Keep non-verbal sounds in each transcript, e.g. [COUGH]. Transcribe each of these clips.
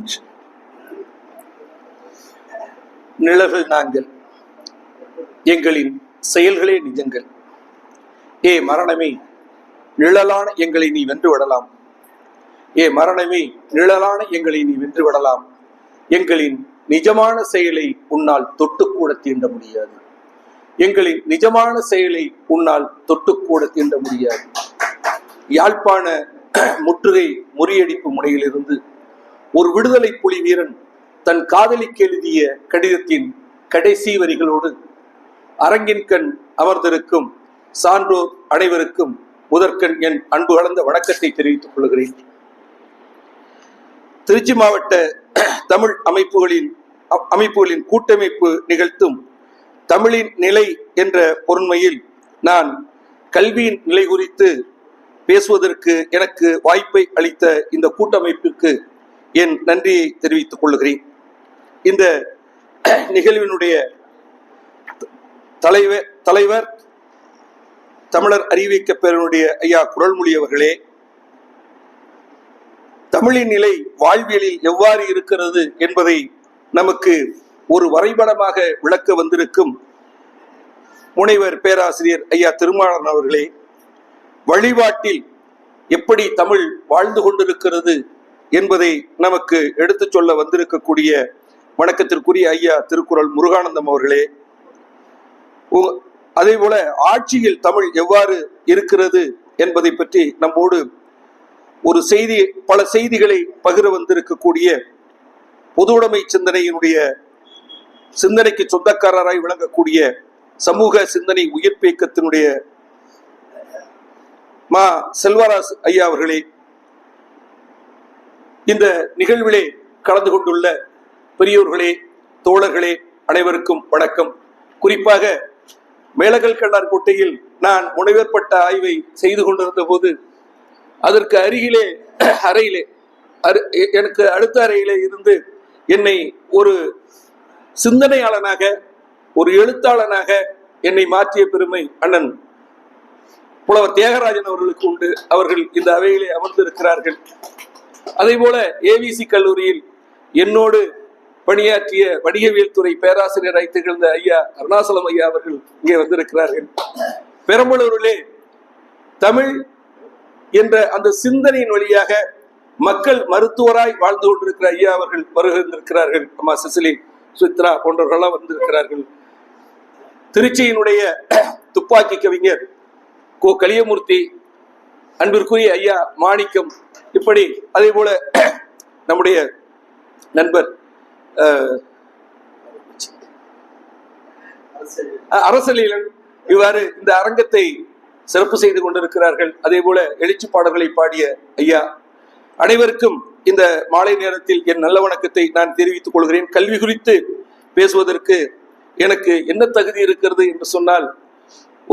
இருந்துச்சு நிழல்கள் நாங்கள் எங்களின் செயல்களே நிஜங்கள். ஏ மரணமே நிழலான எங்களை நீ வென்று விடலாம். ஏ மரணமே நிழலான எங்களை நீ வென்று விடலாம். எங்களின் நிஜமான செயலை உன்னால் தொட்டுக்கூட தீண்ட முடியாது. எங்களின் நிஜமான செயலை உன்னால் தொட்டுக்கூட தீண்ட முடியாது. யாழ்ப்பாண முற்றுகை முறியடிப்பு முனையிலிருந்து ஒரு விடுதலை புலி வீரன் தன் காதலிக்கு எழுதிய கடிதத்தின் கடைசி வரிகளோடு அரங்கின் கண் அமர்ந்திருக்கும் சான்றோர் அனைவருக்கும் முதற்கண் என் அன்பு கலந்த வணக்கத்தை தெரிவித்துக் கொள்கிறேன். திருச்சி மாவட்ட தமிழ் அமைப்புகளின் அமைப்புகளின் கூட்டமைப்பு நிகழ்த்தும் தமிழின் நிலை என்ற பொருண்மையில் நான் கல்வியின் நிலை குறித்து பேசுவதற்கு எனக்கு வாய்ப்பை அளித்த இந்த கூட்டமைப்பிற்கு என் நன்றியை தெரிவித்துக் கொள்கிறேன். இந்த நிகழ்வினுடைய தலைவர் தலைவர் தமிழர் அறிவிக்க பெறனுடைய ஐயா குரல்மொழி அவர்களே தமிழின் நிலை வாழ்வியலில் எவ்வாறு இருக்கிறது என்பதை நமக்கு ஒரு வரைபடமாக விளக்க வந்திருக்கும் முனைவர் பேராசிரியர் ஐயா திருமாளன் அவர்களே வழிபாட்டில் எப்படி தமிழ் வாழ்ந்து கொண்டிருக்கிறது என்பதை நமக்கு எடுத்துச் சொல்ல வந்திருக்கக்கூடிய வணக்கத்திற்குரிய ஐயா திருக்குறள் முருகானந்தம் அவர்களே அதே போல ஆட்சியில் தமிழ் எவ்வாறு இருக்கிறது என்பதை பற்றி நம்மோடு ஒரு செய்தி பல செய்திகளை பகிர வந்திருக்கக்கூடிய பொதுவுடைமை சிந்தனையினுடைய சிந்தனைக்கு சொந்தக்காரராய் விளங்கக்கூடிய சமூக சிந்தனை உயிர்ப்பியக்கத்தினுடைய மா செல்வராஜ் ஐயா அவர்களே இந்த நிகழ்விலே கலந்து கொண்டுள்ள பெரியோர்களே தோழர்களே அனைவருக்கும் வணக்கம். குறிப்பாக மேலகல் கண்ணார் கோட்டையில் நான் முனைவேற்பட்ட ஆய்வை செய்து கொண்டிருந்த போது அதற்கு அருகிலே அறையிலே அரு- எனக்கு அடுத்த அறையிலே இருந்து என்னை ஒரு சிந்தனையாளனாக ஒரு எழுத்தாளனாக என்னை மாற்றிய பெருமை அண்ணன் புலவர் தியாகராஜன் அவர்களுக்கு உண்டு. அவர்கள் இந்த அவையிலே அமர்ந்திருக்கிறார்கள். அதே போல ஏவிசி கல்லூரியில் என்னோடு பணியாற்றிய வணிகவியல் துறை பேராசிரியராய் திகழ்ந்த ஐயா அருணாசலம் ஐயா அவர்கள் இங்கே வந்திருக்கிறார்கள். பெரம்பலூரிலே தமிழ் என்ற அந்த சிந்தனையின் வழியாக மக்கள் மருத்துவராய் வாழ்ந்து கொண்டிருக்கிற ஐயா அவர்கள் வருகின்றிருக்கிறார்கள் அம்மா சிசிலி சுத்ரா போன்றவர்கள்லாம் வந்திருக்கிறார்கள். திருச்சியினுடைய [CLEARS THROAT] துப்பாக்கி கவிஞர் கோ. கலியமூர்த்தி அன்பிற்குரிய ஐயா மாணிக்கம் இப்படி அதே போல நம்முடைய நண்பர் அரசலீலன் இவ்வாறு இந்த அரங்கத்தை சிறப்பு செய்து கொண்டிருக்கிறார்கள். அதே போல எழுச்சி பாடல்களை பாடிய ஐயா அனைவருக்கும் இந்த மாலை நேரத்தில் என் நல்ல வணக்கத்தை நான் தெரிவித்துக் கொள்கிறேன். கல்வி குறித்து பேசுவதற்கு எனக்கு என்ன தகுதி இருக்கிறது என்று சொன்னால்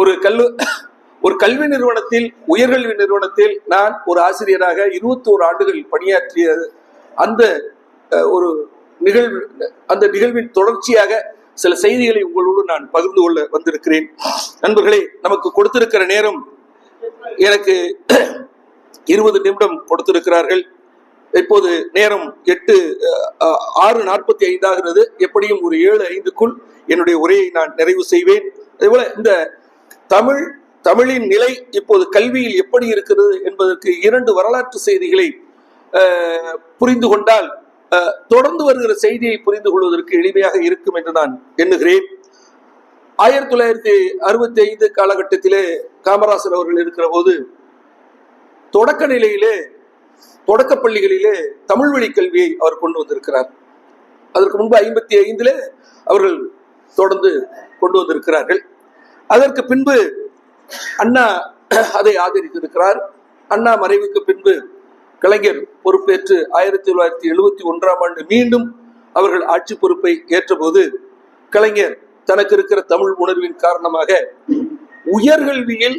ஒரு கல்லு ஒரு கல்வி நிறுவனத்தில் உயர்கல்வி நிறுவனத்தில் நான் ஒரு ஆசிரியராக இருபத்தோரு ஆண்டுகள் பணியாற்றிய அந்த ஒரு நிகழ்வு அந்த நிகழ்வின் தொடர்ச்சியாக சில செய்திகளை உங்களோடு நான் பகிர்ந்து கொள்ள வந்திருக்கிறேன். நண்பர்களே நமக்கு கொடுத்திருக்கிற நேரம் எனக்கு இருபது நிமிடம் கொடுத்திருக்கிறார்கள். இப்போது நேரம் எட்டு ஆறு நாற்பத்தி ஐந்தாகிறது எப்படியும் ஒரு ஏழு ஐந்துக்குள் என்னுடைய உரையை நான் நிறைவு செய்வேன். அதேபோல இந்த தமிழ் தமிழின் நிலை இப்போது கல்வியில் எப்படி இருக்கிறது என்பதற்கு இரண்டு வரலாற்று செய்திகளை புரிந்து கொண்டால் தொடர்ந்து வருகிற செய்தியை புரிந்து கொள்வதற்கு எளிமையாக இருக்கும் என்று நான் எண்ணுகிறேன். ஆயிரத்தி தொள்ளாயிரத்தி அறுபத்தி ஐந்து காலகட்டத்திலே காமராசர் அவர்கள் இருக்கிற போது தொடக்க நிலையிலே தொடக்க பள்ளிகளிலே தமிழ் வழி கல்வியை அவர் கொண்டு வந்திருக்கிறார். அதற்கு முன்பு ஐம்பத்தி ஐந்திலே அவர்கள் தொடர்ந்து கொண்டு வந்திருக்கிறார்கள். அதற்கு பின்பு அண்ணா [CLEARS THROAT] அதை ஆதரித்திருக்கிறார். அண்ணா மறைவுக்கு பின்பு கலைஞர் பொறுப்பேற்று ஆயிரத்தி தொள்ளாயிரத்தி எழுபத்தி ஒன்றாம் ஆண்டு மீண்டும் அவர்கள் ஆட்சி பொறுப்பை ஏற்றபோது கலைஞர் தனக்கு இருக்கிற தமிழ் உணர்வின் காரணமாக உயர்கல்வியில்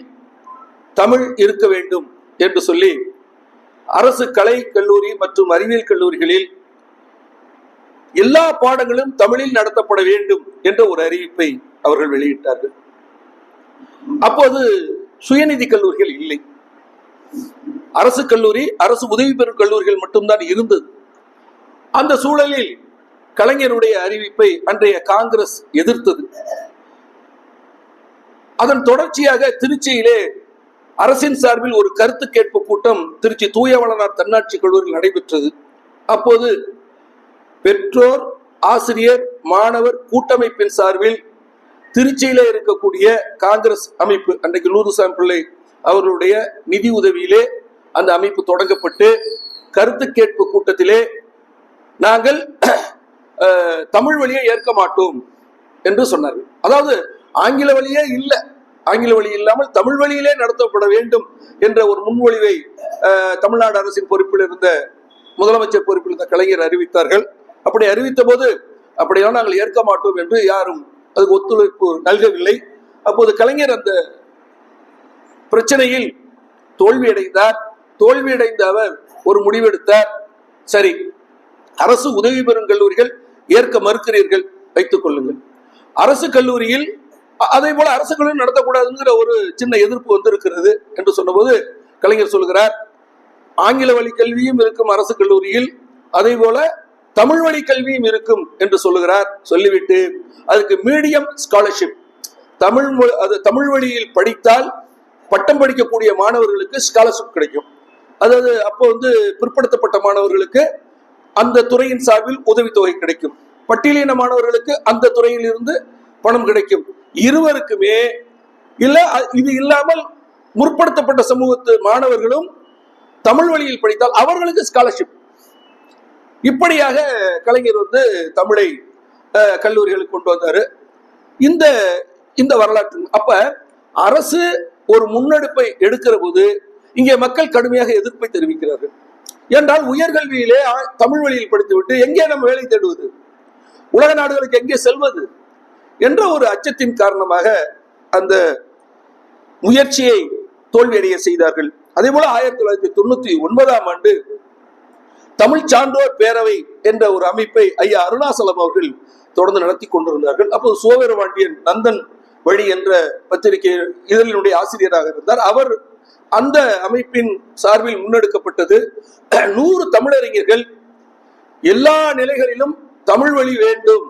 தமிழ் இருக்க வேண்டும் என்று சொல்லி அரசு கலை கல்லூரி மற்றும் அறிவியல் கல்லூரிகளில் எல்லா பாடங்களும் தமிழில் நடத்தப்பட வேண்டும் என்ற ஒரு அறிவிப்பை அவர்கள் வெளியிட்டார்கள். அப்போது சுயநிதி கல்லூரிகள் இல்லை. அரசு கல்லூரி அரசு உதவி பெறும் கல்லூரிகள் மட்டும்தான் இருந்தது. அந்த சூழலில் கலைஞருடைய அறிவிப்பை அன்றைய காங்கிரஸ் எதிர்த்தது. அதன் தொடர்ச்சியாக திருச்சியிலே அரசின் சார்பில் ஒரு கருத்து கேட்பு கூட்டம் திருச்சி தூயவளனார் தன்னாட்சி கல்லூரியில் நடைபெற்றது. அப்போது பெற்றோர் ஆசிரியர் மாணவர் கூட்டமைப்பின் சார்பில் திருச்சியில இருக்கக்கூடிய காங்கிரஸ் அமைப்பு அன்றைக்கு லூதுசாமி பிள்ளை அவர்களுடைய நிதி உதவியிலே அந்த அமைப்பு தொடங்கப்பட்டு கருத்து கேட்பு கூட்டத்திலே நாங்கள் தமிழ் வழியை ஏற்க மாட்டோம் என்று சொன்னார்கள். அதாவது ஆங்கில வழியே இல்லை. ஆங்கில வழி இல்லாமல் தமிழ் வழியிலே நடத்தப்பட வேண்டும் என்ற ஒரு முன்மொழிவை தமிழ்நாடு அரசின் பொறுப்பில் இருந்த முதலமைச்சர் பொறுப்பில் இருந்த கலைஞர் அறிவித்தார்கள். அப்படி அறிவித்த போது அப்படியெல்லாம் நாங்கள் ஏற்க மாட்டோம் என்று யாரும் அதுக்கு ஒத்துழைப்பு நல்கவில்லை. அப்போது கலைஞர் அந்த பிரச்சனையில் தோல்வியடைந்தார். தோல்வியடைந்த அவர் ஒரு முடிவெடுத்தார். சரி அரசு உதவி பெறும் கல்லூரிகள் ஏற்க மறுக்கிறீர்கள் வைத்துக் கொள்ளுங்கள். அரசு கல்லூரியில் அதே போல அரசு கல்லூரி நடத்தக்கூடாதுங்கிற ஒரு சின்ன எதிர்ப்பு வந்திருக்கிறது என்று சொன்னபோது கலைஞர் சொல்கிறார் ஆங்கில வழி கல்வியும் இருக்கும் அரசு கல்லூரியில் அதே போல தமிழ் வழி கல்வியும் இருக்கும் என்று சொல்லுகிறார். சொல்லிவிட்டு அதுக்கு மீடியம் ஸ்காலர்ஷிப் தமிழ் அது தமிழ் வழியில் படித்தால் பட்டம் படிக்கக்கூடிய மாணவர்களுக்கு ஸ்காலர்ஷிப் கிடைக்கும். அதாவது அப்போ வந்து பிற்படுத்தப்பட்ட மாணவர்களுக்கு அந்த துறையின் சார்பில் உதவித்தொகை கிடைக்கும். பட்டியலின மாணவர்களுக்கு அந்த துறையில் இருந்து பணம் கிடைக்கும். இருவருக்குமே இல்ல இது இல்லாமல் முற்படுத்தப்பட்ட சமூகத்து மாணவர்களும் தமிழ் வழியில் படித்தால் அவர்களுக்கு ஸ்காலர்ஷிப் இப்படியாக கலைஞர் வந்து தமிழை கல்லூரிகளுக்கு கொண்டு வந்தாரு. இந்த இந்த வரலாற்று அப்ப அரசு ஒரு முன்னெடுப்பை எடுக்கிற போது இங்கே மக்கள் கடுமையாக எதிர்ப்பை தெரிவிக்கிறார்கள். என்றால் உயர்கல்வியிலே தமிழ் வழியில் படித்துவிட்டு எங்கே நம்ம வேலை தேடுவது? உலக நாடுகளுக்கு எங்கே செல்வது? என்ற ஒரு அச்சத்தின் காரணமாக அந்த முயற்சியை தோல்வியடைய செய்தார்கள். அதே போல ஆயிரத்தி தொள்ளாயிரத்தி தொண்ணூத்தி ஒன்பதாம் ஆண்டு தமிழ் சான்றோர் பேரவை என்ற ஒரு அமைப்பை ஐயா அருணாசலம் அவர்கள் தொடர்ந்து நடத்தி கொண்டிருந்தார்கள். அப்போது சோவேரவாண்டியன் நந்தன் வழி என்ற பத்திரிகை இதழினுடைய ஆசிரியராக இருந்தார். அவர் அந்த அமைப்பின் சார்பில் முன்னெடுக்கப்பட்டது. நூறு தமிழறிஞர்கள் எல்லா நிலைகளிலும் தமிழ் வழி வேண்டும்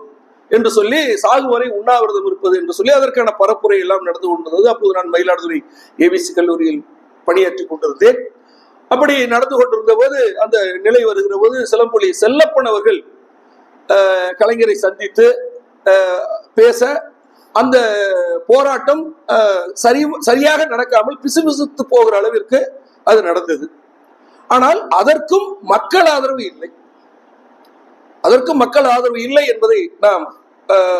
என்று சொல்லி சாகு வரை உண்ணாவிரதம் இருப்பது என்று சொல்லி அதற்கான பரப்புரை எல்லாம் நடந்து கொண்டிருந்தது. அப்போது நான் மயிலாடுதுறை ஏபிசி கல்லூரியில் பணியாற்றிக் கொண்டிருந்தேன். அப்படி நடந்து கொண்டிருந்த போது அந்த நிலை வருகிற போது சிலம்பொலி செல்லப்பன் அவர்கள் கலைஞரை சந்தித்து பேச அந்த போராட்டம் சரி சரியாக நடக்காமல் பிசுபிசுத்து போகிற அளவிற்கு அது நடந்தது. ஆனால் அதற்கும் மக்கள் ஆதரவு இல்லை. அதற்கும் மக்கள் ஆதரவு இல்லை என்பதை நாம்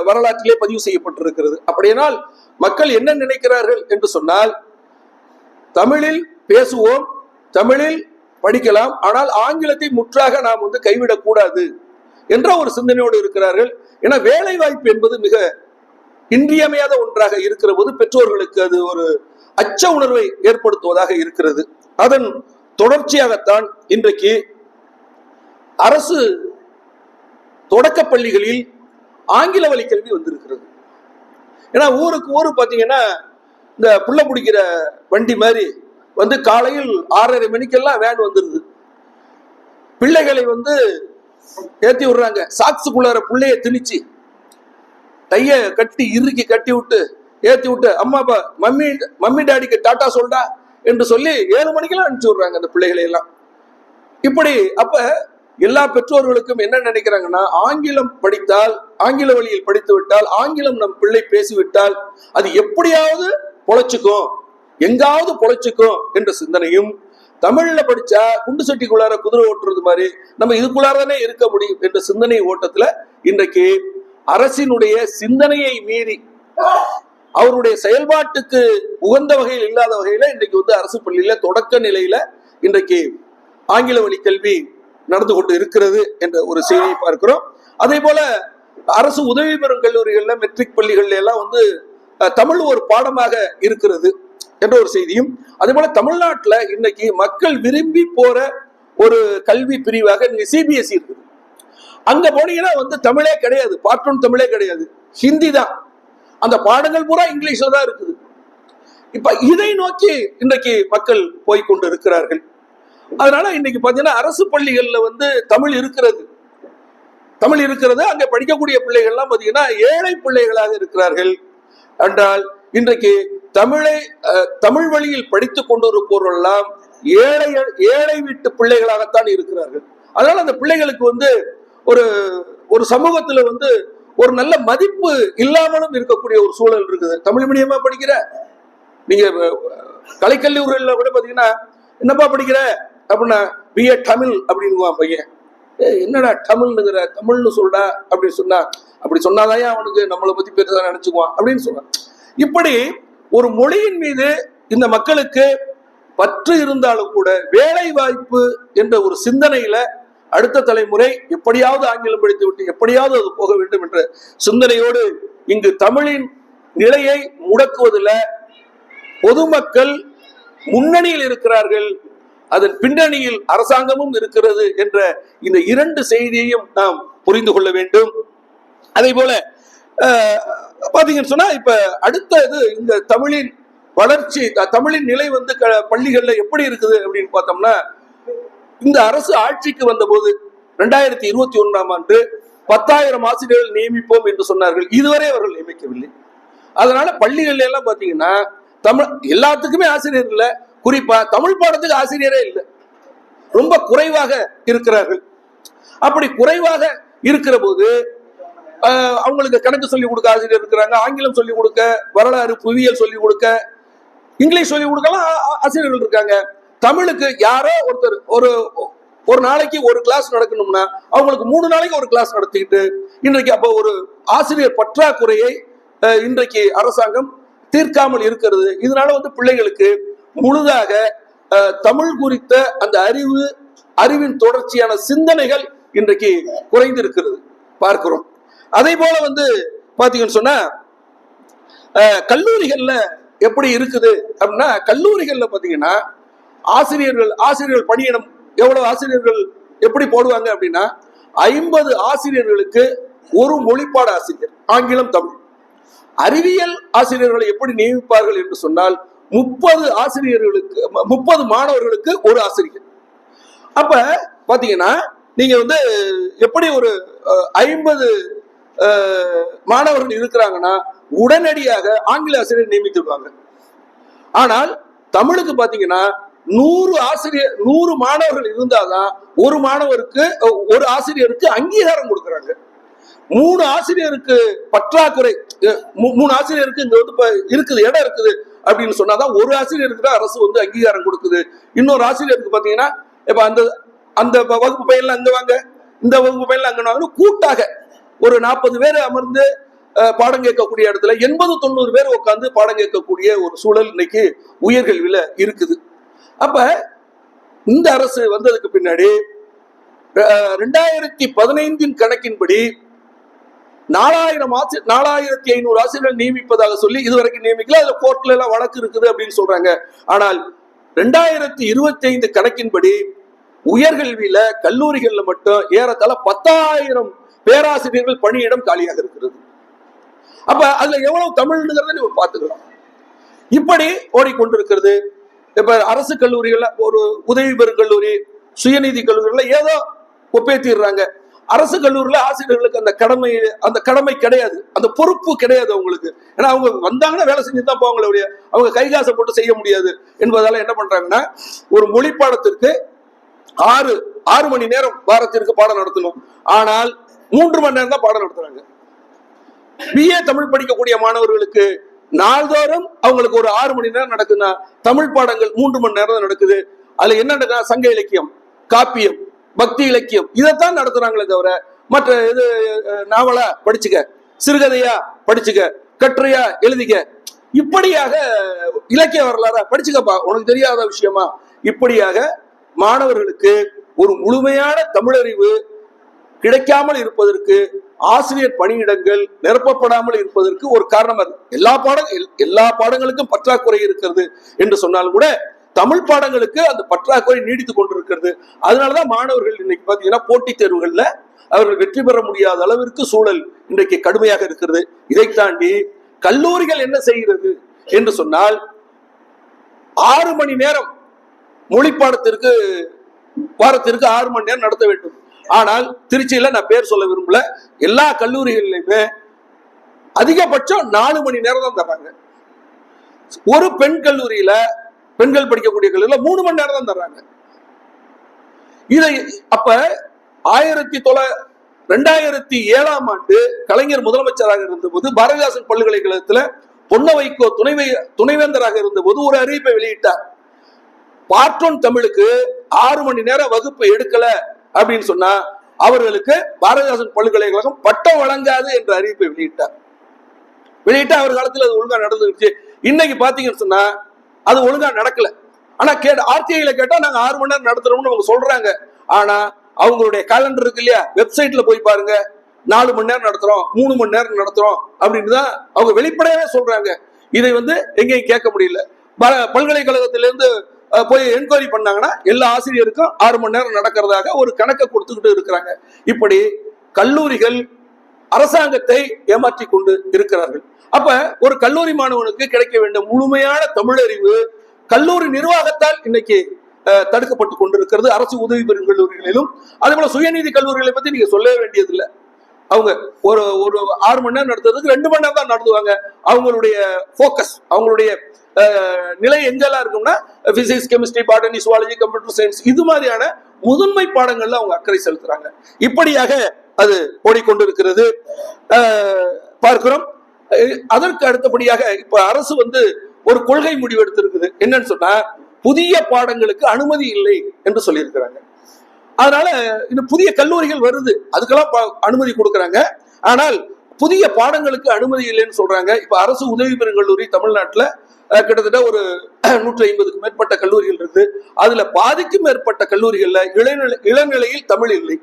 வரலாற்றிலே பதிவு செய்யப்பட்டிருக்கிறது. அப்படியானால் மக்கள் என்ன நினைக்கிறார்கள் என்று சொன்னால் தமிழில் பேசுவோம் தமிழில் படிக்கலாம் ஆனால் ஆங்கிலத்தை முற்றாக நாம் வந்து கைவிடக்கூடாது என்ற ஒரு சிந்தனையோடு இருக்கிறார்கள். ஏன்னா வேலை வாய்ப்பு என்பது மிக இன்றியமையாத ஒன்றாக இருக்கிற போது பெற்றோர்களுக்கு அது ஒரு அச்ச உணர்வை ஏற்படுத்துவதாக இருக்கிறது. அதன் தொடர்ச்சியாகத்தான் இன்றைக்கு அரசு தொடக்க பள்ளிகளில் ஆங்கில வழி கல்வி வந்திருக்கிறது. ஏன்னா ஊருக்கு ஊர் பார்த்தீங்கன்னா இந்த புள்ள பிடிக்கிற வண்டி மாதிரி வந்து காலையில் ஆறரை மணிக்கெல்லாம் வேன் வந்துருது. பிள்ளைகளை வந்து ஏற்றி விடுறாங்க. சாக்ஸுக்குள்ளார பிள்ளைய திணிச்சு டைய கட்டி இறுக்கி கட்டி விட்டு ஏற்றி விட்டு அம்மா அப்பா மம்மி மம்மி டாடிக்கு டாட்டா சொல்டா என்று சொல்லி ஏழு மணிக்கெல்லாம் அனுப்பிச்சு விடுறாங்க அந்த பிள்ளைகளை எல்லாம். இப்படி அப்ப எல்லா பெற்றோர்களுக்கும் என்ன நினைக்கிறாங்கன்னா ஆங்கிலம் படித்தால் ஆங்கில வழியில் படித்து விட்டால் ஆங்கிலம் நம் பிள்ளை பேசிவிட்டால் அது எப்படியாவது பொழைச்சுக்கும். எங்காவது பொழைச்சிக்கும் என்ற சிந்தனையும் தமிழ்ல படிச்சா குண்டு சட்டிக்குள்ளார குதிரை ஓட்டுறது மாதிரி நம்ம இதுக்குள்ளார தானே இருக்க முடியும் என்ற சிந்தனை ஓட்டத்துல இன்றைக்கு அரசினுடைய சிந்தனையை மீறி அவருடைய செயல்பாட்டுக்கு உகந்த வகையில் இல்லாத வகையில இன்றைக்கு வந்து அரசு பள்ளியில தொடக்க நிலையில இன்றைக்கு ஆங்கில வழி கல்வி நடந்து கொண்டு இருக்கிறது என்ற ஒரு செய்தியை பார்க்கிறோம். அதே போல அரசு உதவி பெறும் கல்லூரிகள்ல மெட்ரிக் பள்ளிகள்ல எல்லாம் வந்து தமிழ் ஒரு பாடமாக இருக்கிறது. என்ற ஒரு செய்தியும் அதே தமிழ்நாட்டில் இன்னைக்கு மக்கள் விரும்பி போற ஒரு கல்வி பிரிவாக நீங்க சிபிஎஸ்இ இருக்குது. அங்க போனீங்கன்னா வந்து தமிழே கிடையாது பாட்டும் தமிழே கிடையாது ஹிந்தி தான். அந்த பாடங்கள் பூரா இங்கிலீஷ்ல தான் இருக்குது. இப்ப இதை நோக்கி இன்றைக்கு மக்கள் போய்கொண்டு இருக்கிறார்கள் அதனால இன்னைக்கு பாத்தீங்கன்னா அரசு பள்ளிகள்ல வந்து தமிழ் இருக்கிறது. தமிழ் இருக்கிறது அங்கே படிக்கக்கூடிய பிள்ளைகள்லாம் பார்த்தீங்கன்னா ஏழை பிள்ளைகளாக இருக்கிறார்கள். என்றால் இன்றைக்கு தமிழை அஹ், தமிழ் வழியில் படித்துக் கொண்டிருப்பவர்கள்லாம் ஏழை ஏழை வீட்டு பிள்ளைகளாகத்தான் இருக்கிறார்கள். அதனால அந்த பிள்ளைகளுக்கு வந்து ஒரு ஒரு சமூகத்துல வந்து ஒரு நல்ல மதிப்பு இல்லாமலும் இருக்கக்கூடிய ஒரு சூழல் இருக்குது. தமிழ் மீடியமா படிக்கிற? நீங்க அஹ், கூட பாத்தீங்கன்னா என்னப்பா படிக்கிற? அப்படின்னா பிஏ தமிழ் அப்படின்னுவான் பையன். ஏ என்னடா தமிழ்னுங்கிற? தமிழ்னு சொல்டா அப்படின்னு சொன்னா அப்படி சொன்னாதான் அவனுக்கு? நம்மளை பத்தி பெருசா நினைச்சுக்குவான் அப்படின்னு சொல்றான். இப்படி ஒரு மொழியின் மீது இந்த மக்களுக்கு பற்று இருந்தாலும் கூட வேலை வாய்ப்பு என்ற ஒரு சிந்தனையில அடுத்த தலைமுறை எப்படியாவது ஆங்கிலம் படித்து விட்டு எப்படியாவது அது போக வேண்டும் என்ற சிந்தனையோடு இங்கு தமிழின் நிலையை முடக்குவதில் பொதுமக்கள் முன்னணியில் இருக்கிறார்கள். அதன் பின்னணியில் அரசாங்கமும் இருக்கிறது என்ற இந்த இரண்டு செய்தியையும் நாம் புரிந்து கொள்ள வேண்டும். அதே போல பார்த்தீங்கன்னு பாத்தீங்கன்னு சொன்னா இப்ப அடுத்த இது இந்த தமிழின் வளர்ச்சி த- தமிழின் நிலை வந்து க- பள்ளிகள்ல எப்படி இருக்குது அப்படின்னு பார்த்தோம்னா இந்த அரசு ஆட்சிக்கு வந்தபோது ரெண்டாயிரத்தி இருபத்தி ஒன்றாம் ஆண்டு பத்தாயிரம் ஆசிரியர்கள் நியமிப்போம் என்று சொன்னார்கள். இதுவரை அவர்கள் நியமிக்கவில்லை. அதனால பள்ளிகள்ல எல்லாம் பாத்தீங்கன்னா தமிழ் எல்லாத்துக்குமே ஆசிரியர் இல்லை. குறிப்பா தமிழ் பாடத்துக்கு ஆசிரியரே இல்லை. ரொம்ப குறைவாக இருக்கிறார்கள். அப்படி குறைவாக இருக்கிற போது அவங்களுக்கு கணக்கு சொல்லிக் கொடுக்க ஆசிரியர் இருக்கிறாங்க. ஆங்கிலம் சொல்லிக் கொடுக்க வரலாறு புவியியல் சொல்லிக் கொடுக்க இங்கிலீஷ் சொல்லிக் கொடுக்கலாம். ஆசிரியர்கள் இருக்காங்க. தமிழுக்கு யாரோ ஒருத்தர் ஒரு ஒரு நாளைக்கு ஒரு கிளாஸ் நடக்கணும்னா அவங்களுக்கு மூணு நாளைக்கு ஒரு கிளாஸ் நடத்திக்கிட்டு இன்றைக்கு அப்போ ஒரு ஆசிரியர் பற்றாக்குறையை அஹ், இன்றைக்கு அரசாங்கம் தீர்க்காமல் இருக்கிறது. இதனால வந்து பிள்ளைகளுக்கு முழுதாக அஹ், தமிழ் குறித்த அந்த அறிவு அறிவின் தொடர்ச்சியான சிந்தனைகள் இன்றைக்கு குறைந்திருக்கிறது. பார்க்கிறோம். அதே போல வந்து பாத்தீங்கன்னு சொன்னா கல்லூரிகள்ல எப்படி இருக்குது அப்படின்னா கல்லூரிகள்ல பாத்தீங்கன்னா ஆசிரியர்கள் ஆசிரியர்கள் பணியிடம் எவ்வளவு ஆசிரியர்கள் எப்படி போடுவாங்க அப்படின்னா ஐம்பது ஆசிரியர்களுக்கு ஒரு மொழிப்பாட ஆசிரியர் ஆங்கிலம் தமிழ். அறிவியல் ஆசிரியர்களை எப்படி நியமிப்பார்கள் என்று சொன்னால் முப்பது ஆசிரியர்களுக்கு முப்பது மாணவர்களுக்கு ஒரு ஆசிரியர். அப்ப பாத்தீங்கன்னா நீங்க வந்து எப்படி ஒரு ஐம்பது மாணவர்கள் இருக்கிறாங்கன்னா உடனடியாக ஆங்கில ஆசிரியர் நியமித்துடுவாங்க ஆனால் தமிழுக்கு பாத்தீங்கன்னா நூறு ஆசிரியர் நூறு மாணவர்கள் இருந்தாதான் ஒரு மாணவருக்கு ஒரு ஆசிரியருக்கு அங்கீகாரம் கொடுக்குறாங்க. மூணு ஆசிரியருக்கு பற்றாக்குறை மூணு ஆசிரியருக்கு இங்க வந்து இருக்குது இடம் இருக்குது அப்படின்னு சொன்னாதான் ஒரு ஆசிரியருக்கு தான் அரசு வந்து அங்கீகாரம் கொடுக்குது. இன்னொரு ஆசிரியருக்கு பாத்தீங்கன்னா இப்ப அந்த அந்த வகுப்பு பையன்ல அங்க வாங்க இந்த வகுப்பு பையன்ல அங்க வாங்க கூட்டாக ஒரு நாற்பது பேர் அமர்ந்து பாடம் கேட்கக்கூடிய இடத்துல எண்பது தொண்ணூறு பேர் உட்காந்து பாடம் கேட்கக்கூடிய ஒரு சூழல் இன்னைக்கு உயர்கல்வியில இருக்குது. அப்ப இந்த அரசு வந்ததுக்கு பின்னாடி ரெண்டாயிரத்தி பதினைந்தின் கணக்கின்படி நாலாயிரம் ஆசி நாலாயிரத்தி ஐநூறு ஆசிரியர்கள் நியமிப்பதாக சொல்லி இதுவரைக்கும் நியமிக்கல. அதுல கோர்ட்ல எல்லாம் வழக்கு இருக்குது அப்படின்னு சொல்றாங்க. ஆனால் ரெண்டாயிரத்தி இருபத்தி ஐந்து கணக்கின்படி உயர்கல்வியில கல்லூரிகள்ல மட்டும் ஏறத்தாழ பத்தாயிரம் பேராசிரியர்கள் பணியிடம் காலியாக இருக்கிறது. அப்ப அதுல எவ்வளவு தமிழ்ங்கிறத நீங்க பார்த்துக்கலாம். இப்படி ஓடிக்கொண்டிருக்கிறது. இப்ப அரசு கல்லூரிகள்ல ஒரு உதவி பெறும் கல்லூரி சுயநீதி கல்லூரிகள்ல ஏதோ ஒப்பேத்திடுறாங்க. அரசு கல்லூரியில் ஆசிரியர்களுக்கு அந்த கடமை அந்த கடமை கிடையாது. அந்த பொறுப்பு கிடையாது அவங்களுக்கு. ஏன்னா அவங்க வந்தாங்கன்னா வேலை செஞ்சு தான் போவாங்களே ஒழிய அவங்க கைகாசை போட்டு செய்ய முடியாது என்பதால என்ன பண்றாங்கன்னா ஒரு மொழி பாடத்திற்கு ஆறு ஆறு மணி நேரம் வாரத்திற்கு பாடம் நடத்தணும். ஆனால் மூன்று மணி நேரம் தான் பாடம் நடத்துறாங்க. பிஏ தமிழ் படிக்கக்கூடிய மாணவர்களுக்கு நாள்தோறும் அவங்களுக்கு ஒரு ஆறு மணி நேரம் நடக்குதுன்னா தமிழ் பாடங்கள் மூன்று மணி நேரம் தான் நடக்குது. அதுல என்ன சங்க இலக்கியம் காப்பியம் பக்தி இலக்கியம் இதைத்தான் நடத்துறாங்களே தவிர மற்ற இது நாவலா படிச்சுக்க சிறுகதையா படிச்சுக்க கட்டுரையா எழுதிக்க. இப்படியாக இலக்கிய வரலாறா படிச்சுக்கப்பா. உனக்கு தெரியாத விஷயமா? இப்படியாக மாணவர்களுக்கு ஒரு முழுமையான தமிழறிவு கிடைக்காமல் இருப்பதற்கு ஆசிரியர் பணியிடங்கள் நிரப்பப்படாமல் இருப்பதற்கு ஒரு காரணம் அது. எல்லா பாட எல்- எல்லா பாடங்களுக்கும் பற்றாக்குறை இருக்கிறது என்று சொன்னாலும் கூட தமிழ் பாடங்களுக்கு அந்த பற்றாக்குறை நீடித்துக் கொண்டிருக்கிறது. அதனாலதான் மாணவர்கள் இன்னைக்கு பாத்தீங்கன்னா போட்டித் தேர்வுகள்ல அவர்கள் வெற்றி பெற முடியாத அளவிற்கு சூழல் இன்றைக்கு கடுமையாக இருக்கிறது. இதை தாண்டி கல்லூரிகள் என்ன செய்கிறது என்று சொன்னால் ஆறு மணி நேரம் மொழி பாடத்திற்கு வாரத்திற்கு ஆறு மணி நேரம் நடத்த வேண்டும். ஆனால் திருச்சியில நான் பேர் சொல்ல விரும்பல. எல்லா கல்லூரிகளிலுமே அதிகபட்சம் நாலு மணி நேரம் தான் தர்றாங்க. ஒரு பெண் கல்லூரியில பெண்கள் படிக்கக்கூடிய கல்லூரியில மூணு மணி நேரம் தான் தர்றாங்க. இதை அப்ப ஆயிரத்தி தொள்ள ரெண்டாயிரத்தி ஏழாம் ஆண்டு கலைஞர் முதலமைச்சராக இருந்தபோது பாரதிதாசன் பல்கலைக்கழகத்துல பொன்ன வைகோ துணைவை துணைவேந்தராக இருந்தபோது ஒரு அறிவிப்பை வெளியிட்டார். பார்ட்டோன் தமிழுக்கு ஆறு மணி நேரம் வகுப்பு எடுக்கல. அப்படின்னு சொன்னா அவர்களுக்கு பாரதிதாசன் பல்கலைக்கழகம் பட்டம் வழங்காது என்ற அறிவிப்பை வெளியிட்டார். வெளியிட்டு அவர் காலத்தில் அது ஒழுங்கா நடந்துருச்சு. இன்னைக்கு பாத்தீங்கன்னு சொன்னா அது ஒழுங்கா நடக்கல. ஆனா கேட்ட ஆர்டிஐல கேட்டா நாங்க ஆறு மணி நேரம் நடத்துறோம்னு அவங்க சொல்றாங்க. ஆனா அவங்களுடைய கேலண்டர் இருக்கு இல்லையா? வெப்சைட்ல போய் பாருங்க. நாலு மணி நேரம் நடத்துறோம் மூணு மணி நேரம் நடத்துறோம் அப்படின்னு தான் அவங்க வெளிப்படையாவே சொல்றாங்க. இதை வந்து எங்கேயும் கேட்க முடியல. பல பல்கலைக்கழகத்திலிருந்து போய் என்கொயரி பண்ணாங்கன்னா எல்லா ஆசிரியருக்கும் ஆறு மணி நேரம் நடக்கிறதாக ஒரு கணக்கை கொடுத்துக்கிட்டு இருக்கிறாங்க. இப்படி கல்லூரிகள் அரசாங்கத்தை ஏமாற்றி கொண்டு இருக்கிறார்கள். அப்ப ஒரு கல்லூரி மாணவனுக்கு கிடைக்க வேண்டிய முழுமையான தமிழறிவு கல்லூரி நிர்வாகத்தால் இன்னைக்கு தடுக்கப்பட்டு கொண்டிருக்கிறது. அரசு உதவி பெறும் கல்லூரிகளிலும் அதே போல சுயநீதி கல்லூரிகளை பத்தி நீங்க சொல்லவே வேண்டியதில்லை. அவங்க ஒரு ஒரு ஆறு மணி நேரம் நடத்துறதுக்கு ரெண்டு மணி நேரம் தான் நடத்துவாங்க. அவங்களுடைய ஃபோக்கஸ் அவங்களுடைய நிலை எங்கெல்லாம் இருக்கும்னா physics chemistry botany zoology computer science இது மாதிரியான முதன்மை பாடங்கள்ல அவங்க அக்கறை செலுத்துறாங்க. இப்படியாக அது ஓடிக்கொண்டிருக்கிறது. பார்க்கிறோம். அதற்கு அடுத்தபடியாக இப்ப அரசு வந்து ஒரு கொள்கை முடிவு எடுத்திருக்குது. என்னன்னு சொன்னா புதிய பாடங்களுக்கு அனுமதி இல்லை என்று சொல்லியிருக்கிறாங்க. அதனால இன்னும் புதிய கல்லூரிகள் வருது. அதுக்கெல்லாம் அனுமதி கொடுக்குறாங்க. ஆனால் புதிய பாடங்களுக்கு அனுமதி இல்லைன்னு சொல்றாங்க. இப்ப அரசு உதவி பெறும் கல்லூரி தமிழ்நாட்டில் கிட்டத்தட்ட ஒரு [CLEARS THROAT] நூற்றி ஐம்பதுக்கு மேற்பட்ட கல்லூரிகள் இருக்கு. அதுல பாதிக்கும் மேற்பட்ட கல்லூரிகள்ல இளநிலை இளநிலையில் தமிழ் இல்லை.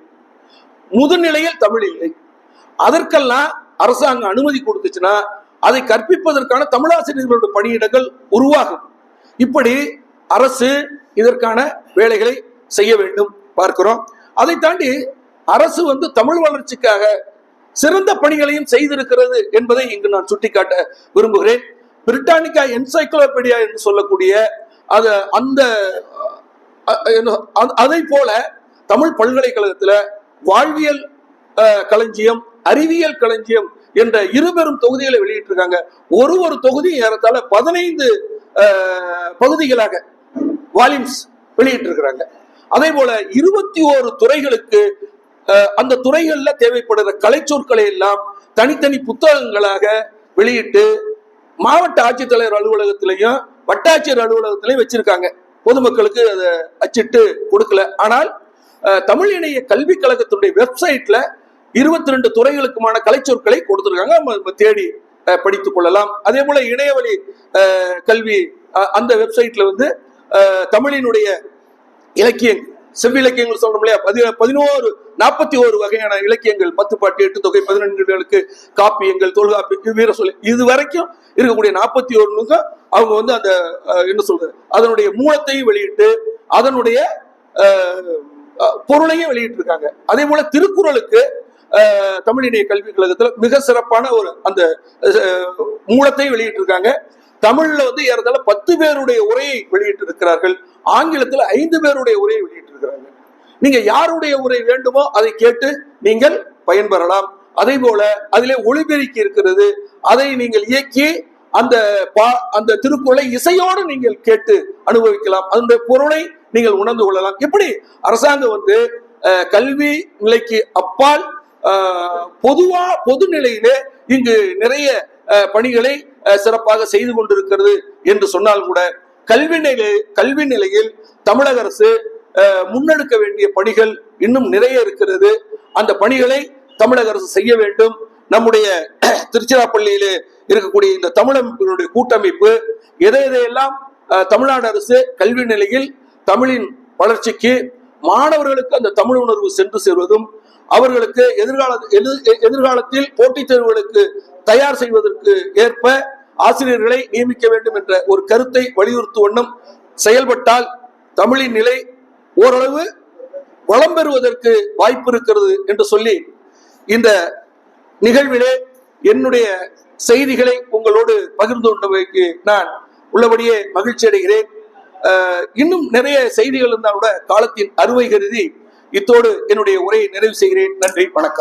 முதுநிலையில் தமிழ் இல்லை. அதற்கெல்லாம் அரசாங்கம் அனுமதி கொடுத்துச்சுன்னா அதை கற்பிப்பதற்கான தமிழாசிரியர்களோட பணியிடங்கள் உருவாகும். இப்படி அரசு இதற்கான வேலைகளை செய்ய வேண்டும் பார்க்கிறோம். அதை தாண்டி அரசு வந்து தமிழ் வளர்ச்சிக்காக சிறந்த பணிகளையும் செய்திருக்கிறது என்பதை இங்கு நான் சுட்டிக்காட்ட விரும்புகிறேன். பிரிட்டானிக்கா என்சைக்ளோபீடியா என்று சொல்லக்கூடிய அது அந்த என்ன- அதை போல தமிழ் பல்கலைக்கழகத்துல வாழ்வியல் களஞ்சியம் அறிவியல் களஞ்சியம் என்ற இருபெரும் தொகுதிகளை வெளியிட்டிருக்காங்க. ஒரு ஒரு தொகுதியும் ஏறத்தாழ பதினைந்து பகுதிகளாக வால்யூம்ஸ் வெளியிட்டிருக்கிறாங்க. அதே போல இருபத்தி ஓரு துறைகளுக்கு அந்த துறைகளில் தேவைப்படுகிற கலைச்சொற்களை எல்லாம் தனித்தனி புத்தகங்களாக வெளியிட்டு மாவட்ட ஆட்சித்தலைவர் அலுவலகத்திலையும் வட்டாட்சியர் அலுவலகத்திலையும் வச்சிருக்காங்க. பொதுமக்களுக்கு அதை அச்சிட்டு கொடுக்கல. ஆனால் தமிழ் இணைய கல்விக் கழகத்தினுடைய வெப்சைட்ல இருபத்தி ரெண்டு துறைகளுக்குமான கலைச்சொற்களை கொடுத்துருக்காங்க. நம்ம தேடி படித்துக் கொள்ளலாம். அதே போல இணையவழி கல்வி அந்த வெப்சைட்ல வந்து தமிழினுடைய இலக்கியங்கள் செவ்விலக்கியங்கள் சொல்றோம் இல்லையா? பதி பதினோரு நாற்பத்தி ஓரு வகையான இலக்கியங்கள் பத்து பாட்டு எட்டு தொகை பதினெண்டுகளுக்கு காப்பியங்கள் தொல்காப்பி வீர சொல்லி இது வரைக்கும் இருக்கக்கூடிய நாற்பத்தி ஒரு அவங்க வந்து அந்த என்ன சொல்றது? அதனுடைய மூலத்தையும் வெளியிட்டு அதனுடைய பொருளையும் வெளியிட்டு இருக்காங்க அதே போல திருக்குறளுக்கு தமிழினிய கல்விக் கழகத்துல மிக சிறப்பான ஒரு அந்த மூலத்தையும் வெளியிட்டு இருக்காங்க தமிழ்ல வந்து ஏறத்தாழ பத்து பேருடைய உரையை வெளியிட்டு இருக்கிறார்கள் ஆங்கிலத்தில் ஐந்து பேருடைய உரையை வெளியிட்டிருக்கிறாங்க. நீங்க யாருடைய உரை வேண்டுமோ அதை கேட்டு நீங்கள் பயன்பெறலாம். அதே போல அதிலே ஒளிபெருக்கி இருக்கிறது. அதை நீங்கள் இயக்கி அந்த பா அந்த திருக்குறளை இசையோடு நீங்கள் கேட்டு அனுபவிக்கலாம். அந்த பொருளை நீங்கள் உணர்ந்து கொள்ளலாம். எப்படி? அரசாங்கம் வந்து கல்வி நிலைக்கு அப்பால் பொதுவா பொது நிலையிலே இங்கு நிறைய பணிகளை சிறப்பாக செய்து கொண்டிருக்கிறது என்று சொன்னால் கூட கல்வி நிலை கல்வி நிலையில் தமிழக அரசு முன்னெடுக்க வேண்டிய பணிகள் இன்னும் நிறைய இருக்கிறது. அந்த பணிகளை தமிழக அரசு செய்ய வேண்டும். நம்முடைய [CLEARS THROAT] திருச்சிராப்பள்ளியிலே இருக்கக்கூடிய இந்த தமிழமைப்பினுடைய கூட்டமைப்பு எதை எதையெல்லாம் தமிழ்நாடு அரசு கல்வி நிலையில் தமிழின் வளர்ச்சிக்கு மாணவர்களுக்கு அந்த தமிழ் உணர்வு சென்று சேர்வதும் அவர்களுக்கு எதிர்கால எதிர்- எதிர்காலத்தில் போட்டித் தேர்வுகளுக்கு தயார் செய்வதற்கு ஏற்ப ஆசிரியர்களை நியமிக்க வேண்டும் என்ற ஒரு கருத்தை வலியுறுத்தும் வண்ணம் செயல்பட்டால் தமிழின் நிலை ஓரளவு வளம் பெறுவதற்கு வாய்ப்பு இருக்கிறது என்று சொல்லி இந்த நிகழ்விலே என்னுடைய செய்திகளை உங்களோடு பகிர்ந்து கொண்டவைக்கு நான் உள்ளபடியே மகிழ்ச்சி அடைகிறேன். இன்னும் நிறைய செய்திகள் இருந்தால் கூட காலத்தின் அறுவை கருதி இத்தோடு என்னுடைய உரையை நிறைவு செய்கிறேன். நன்றி வணக்கம்.